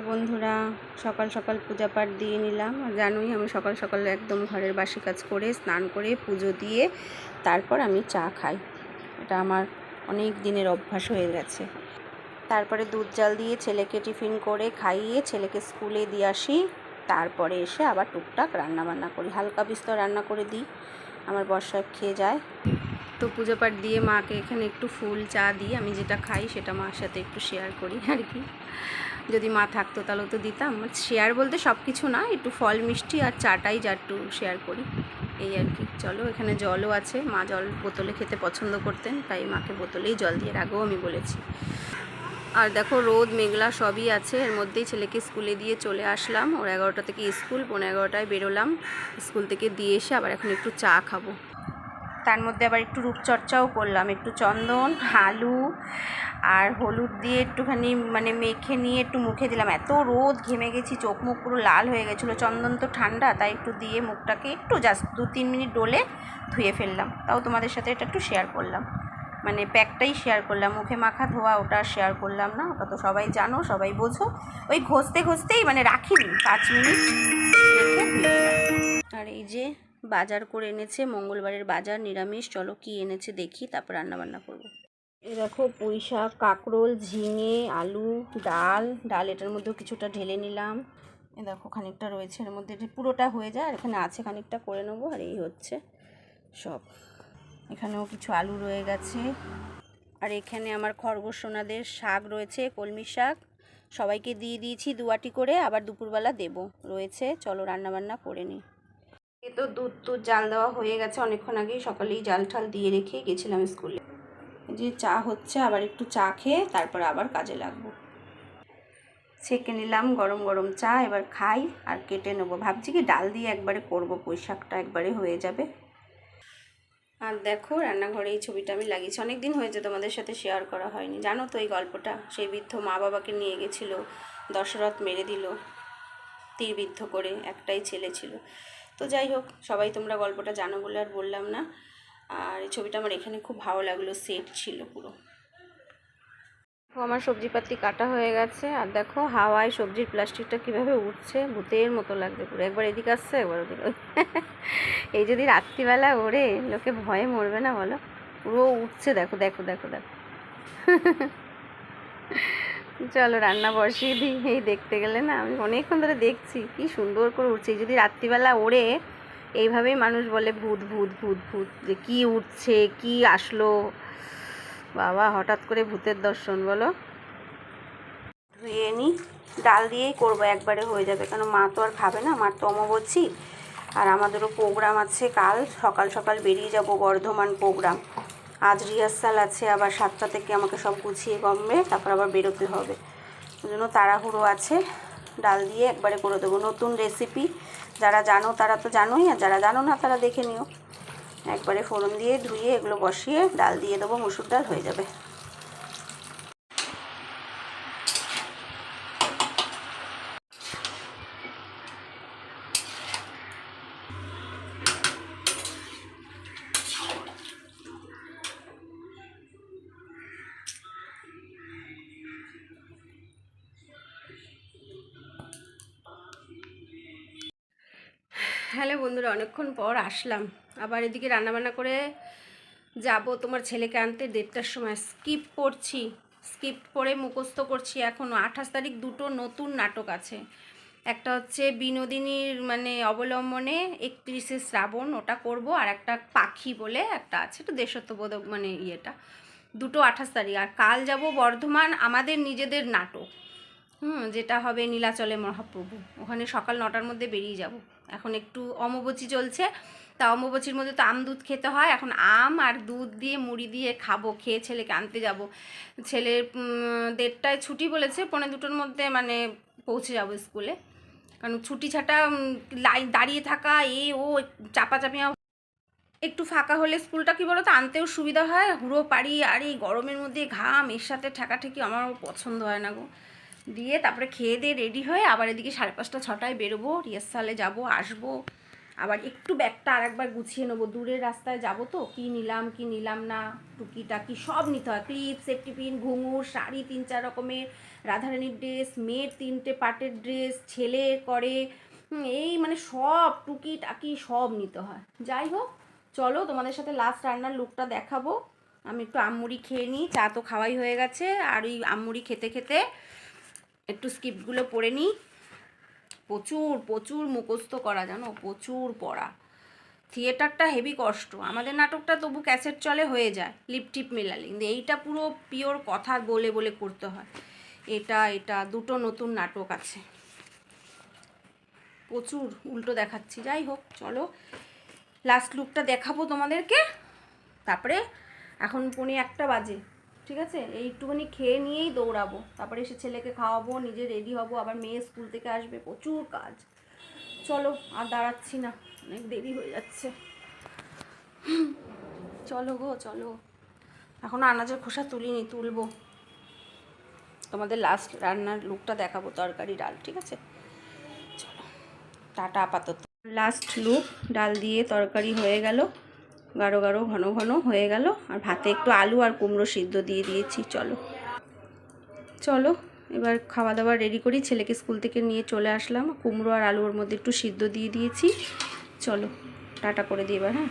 বন্ধুরা, সকাল সকাল পূজা পাঠ দিয়ে নিলাম। জানোই আমি সকাল সকাল একদম ঘরের বাসি কাজ করে, স্নান করে, পুজো দিয়ে তারপর আমি চা খাই। এটা আমার অনেক দিনের অভ্যাস হয়ে গেছে। তারপরে দুধ জাল দিয়ে ছেলেকে টিফিন করে খাইয়ে ছেলেকে স্কুলে দিয়ে আসি। তারপরে এসে আবার টুকটাক রান্না বান্না করি। হালকা বিস্তর রান্না করে দিই। আমার বর্ষা খেয়ে যায়। তো পুজো পাঠ দিয়ে মাকে এখানে একটু ফুল চা দিই। আমি যেটা খাই সেটা মার সাথে একটু শেয়ার করি আর কি। যদি মা থাকতো তাহলে তো দিতাম। শেয়ার বলতে সব কিছু না, একটু ফল, মিষ্টি আর চাটাই যা একটু শেয়ার করি। এই আর কি। চলো, এখানে জলও আছে। মা জল বোতলে খেতে পছন্দ করতেন, তাই মাকে বোতলেই জল দিয়ে রাখব আমি বলেছি। আর দেখো, রোদ, মেঘলা সবই আছে। এর মধ্যেই ছেলেকে স্কুলে দিয়ে চলে আসলাম। ওর এগারোটা থেকে স্কুল পনেরো এগারোটায় বেরোলাম। স্কুল থেকে দিয়ে এসে আবার এখন একটু চা খাব। তার মধ্যে আবার একটু রূপচর্চাও করলাম। একটু চন্দন, আলু আর হলুদ দিয়ে একটুখানি মানে মেখে নিয়ে একটু মুখে দিলাম। এত রোদ, ঘেমে গেছি, চোখ মুখ পুরো লাল হয়ে গেছিল। চন্দন তো ঠান্ডা, তাই একটু দিয়ে মুখটাকে একটু জাস্ট দু তিন মিনিট ডলে ধুয়ে ফেললাম। তাও তোমাদের সাথে এটা একটু শেয়ার করলাম। মানে প্যাকটাই শেয়ার করলাম। মুখে মাখা, ধোয়া, ওটা শেয়ার করলাম না। ওটা তো সবাই জানো, সবাই বোঝো। ওই ঘষতে ঘষতেই মানে রাখিনি, পাঁচ মিনিট। আর এই যে বাজার করে এনেছে, মঙ্গলবারের বাজার, নিরামিষ। চলো কি এনেছে দেখি, তারপর রান্না বান্না করব। এই দেখো পুঁই শাক, কাঁকরোল, ঝিঙে, আলু, ডাল। ডাল এটার মধ্যেও কিছুটা ঢেলে নিলাম। এ দেখো খানিকটা রয়েছে, এর মধ্যে পুরোটা হয়ে যায় আর এখানে আছে খানিকটা করে নেব আর এই হচ্ছে সব। এখানেও কিছু আলু রয়ে গেছে। আর এখানে আমার খরগোশ সোনাদের শাক রয়েছে, কলমি শাক। সবাইকে দিয়ে দিয়েছি দুয়াটি করে, আবার দুপুরবেলা দেবো। রয়েছে, চলো রান্নাবান্না করে নিই। এ তো দুধ টুধ জাল দেওয়া হয়ে গেছে, অনেকক্ষণ আগেই সকালেই জাল ঠাল দিয়ে রেখে গেছিলাম স্কুলে। যে চা হচ্ছে, আবার একটু চা খেয়ে তারপর আবার কাজে লাগবো। ছেঁকে নিলাম গরম গরম চা, এবার খাই আর কেটে নেব। ভাবছি কি ডাল দিয়ে একবারে করব, পুঁই একবারে হয়ে যাবে। আর দেখো, রান্নাঘরে এই ছবিটা আমি লাগিয়েছি। অনেক দিন হয়েছে তোমাদের সাথে শেয়ার করা হয়নি। জানো তো এই গল্পটা? সেই বৃদ্ধ মা বাবাকে নিয়ে গেছিল, দশরথ মেরে দিল, তীরবিদ্ধ করে একটাই ছেলে ছিল। তো যাই হোক, সবাই তোমরা গল্পটা জানো বলে আর বললাম না। আর এই ছবিটা আমার এখানে খুব ভালো লাগল সেট ছিল পুরো। আমার সবজিপাতি কাটা হয়ে গেছে, আর দেখো হাওয়ায় সবজির প্লাস্টিকটা কীভাবে উঠছে, ভূতের মতো লাগছে পুরো। একবার এদিকে আসছে, একবার ওদিকে এই যদি রাত্রিবেলা ওড়ে, লোকে ভয়ে মরবে না বলো? পুরো উঠছে, দেখো দেখো দেখো দেখো। চলো রান্না বসিয়ে দিই, এই দেখতে গেলে না আমি অনেকক্ষণ ধরে দেখছি, কি সুন্দর করে উঠছে। যদি রাত্রিবেলা ওড়ে এইভাবেই মানুষ বলে ভূত ভূত ভূত ভূত, যে কি উঠছে, কি আসলো? বাবা, হঠাৎ করে ভূতের দর্শন, বলো। ধুয়ে নিই ডাল দিয়েই করব, একবারে হয়ে যাবে। কেন মা তো আর খাবে না, মার তো অমাবস্যি। আর আমাদেরও প্রোগ্রাম আছে কাল, সকাল সকাল বেরিয়ে যাব বর্ধমান প্রোগ্রাম। আজ রিহার্সাল আছে, আবার সাতটা থেকে আমাকে সব গুছিয়ে কমবে, তারপর আবার বেরোতে হবে। ওই জন্য তাড়াহুড়ো আছে, ডাল দিয়ে একবারে করে দেবো। নতুন রেসিপি যারা জানো তারা তো জানোই, আর যারা জানো না তারা দেখে নিও। একবারে ফোড়ন দিয়ে ধুয়ে এগুলো বসিয়ে ডাল দিয়ে দেবো, মুসুর ডাল হয়ে যাবে। হ্যালো বন্ধুরা, অনেকক্ষণ পর আসলাম। আবার এদিকে রান্নাবান্না করে যাব। তোমার ছেলেকে আনতে দেড়টার সময় স্কিপ করছি, স্কিপ করে মুখস্থ করছি এখনও আঠাশ তারিখ দুটো নতুন নাটক আছে। একটা হচ্ছে বিনোদিনীর মানে অবলম্বনে একত্রিশে শ্রাবণ, ওটা করব। আর একটা পাখি বলে একটা আছে, একটু দেশত্ববোধক মানে ইয়েটা। দুটো আঠাশ তারিখ। আর কাল যাব বর্ধমান, আমাদের নিজেদের নাটক। হুম, যেটা হবে নীলাচলে মহাপ্রভু। ওখানে সকাল নটার মধ্যে বেরিয়ে যাব। এখন একটু অম্বুবাচী চলছে। তা অম্বুবাচীর মধ্যে তো আম দুধ খেতে হয়। এখন আম আর দুধ দিয়ে মুড়ি দিয়ে খাব, খেয়ে ছেলেকে আনতে যাব। ছেলের দেড়টায় ছুটি বলেছে পনেরো দুটোর মধ্যে মানে পৌঁছে যাব স্কুলে। কারণ ছুটি ছাটা লাইন, দাঁড়িয়ে থাকা, এ, ও, চাপাচাপি একটু ফাঁকা হলে স্কুলটা কি বলো তো আনতেও সুবিধা হয়। হুড়ো পাড়ি, আর এই গরমের মধ্যে ঘাম, এর সাথে ঠেকাঠেকি আমার পছন্দ হয় না গো। দিয়ে তারপরে খেয়ে দিয়ে রেডি হয়ে আবার এদিকে সাড়ে পাঁচটা, ছটায় বেরোবো, রিহার্সালে যাব, আসব। আবার একটু ব্যাগটা আরেকবার গুছিয়ে নেব। দূরের রাস্তায় যাব তো, কি নিলাম কি নিলাম না, টুকিটাকি সব নিতে হয়। ক্লিপ সেফটি পিন ঘুঙুর, শাড়ি, তিন চার রকমের, রাধারানীর ড্রেস মেয়ের তিনটে পাটের ড্রেস ছেলে করে এই মানে সব টুকি টাকি সব নিতে হয়। যাই হোক, চলো তোমাদের সাথে লাস্ট রান্নার লুকটা দেখাবো। আমি একটু আমমুড়ি খেয়ে নিই, চা তো খাওয়াই হয়ে গেছে। আর ওই আমমুড়ি খেতে খেতে একটু স্কিপগুলো পড়ে নিই। প্রচুর প্রচুর মুখস্থ করা, জানো? প্রচুর পড়া। থিয়েটারটা হেভি কষ্ট। আমাদের নাটকটা তবু ক্যাসেট চলে হয়ে যায় লিপ টিপ মেলালে। কিন্তু এইটা পুরো পিওর কথা বলে বলে করতে হয়। এটা এটা, দুটো নতুন নাটক আছে। প্রচুর, উল্টো দেখাচ্ছি। যাই হোক, চলো। লাস্ট লুকটা দেখাবো তোমাদেরকে। তারপরে এখন পৌনে একটা বাজে। ঠিক আছে? এই একটুখানি খেয়ে নিয়েই দৌড়াবো। তারপরে এসে ছেলেকে খাওয়াবো, নিজে রেডি হব, আবার মেয়ে স্কুল থেকে আসবে, প্রচুর কাজ। চলো, আর দাঁড়াচ্ছি না, অনেক দেরি হয়ে যাচ্ছে। চলো গো, চলো। এখনও আনাজের খোসা তুলিনি, তুলবো। তোমাদের লাস্ট রান্নার লুকটা দেখাবো, তরকারি ডাল, ঠিক আছে? চলো, টাটা আপাতত। লাস্ট লুক ডাল দিয়ে তরকারি হয়ে গেল। গাঢ় গাঢ়, ঘন ঘন হয়ে গেল। আর ভাতে একটু আলু আর কুমড়ো সিদ্ধ দিয়ে দিয়েছি, চলো। চলো, এবার খাওয়া দাওয়া রেডি করি। ছেলেকে স্কুল থেকে নিয়ে চলে আসলাম। কুমড়ো আর আলুর মধ্যে একটু সিদ্ধ দিয়ে দিয়েছি। চলো, টাটা করে দিই এবার হ্যাঁ?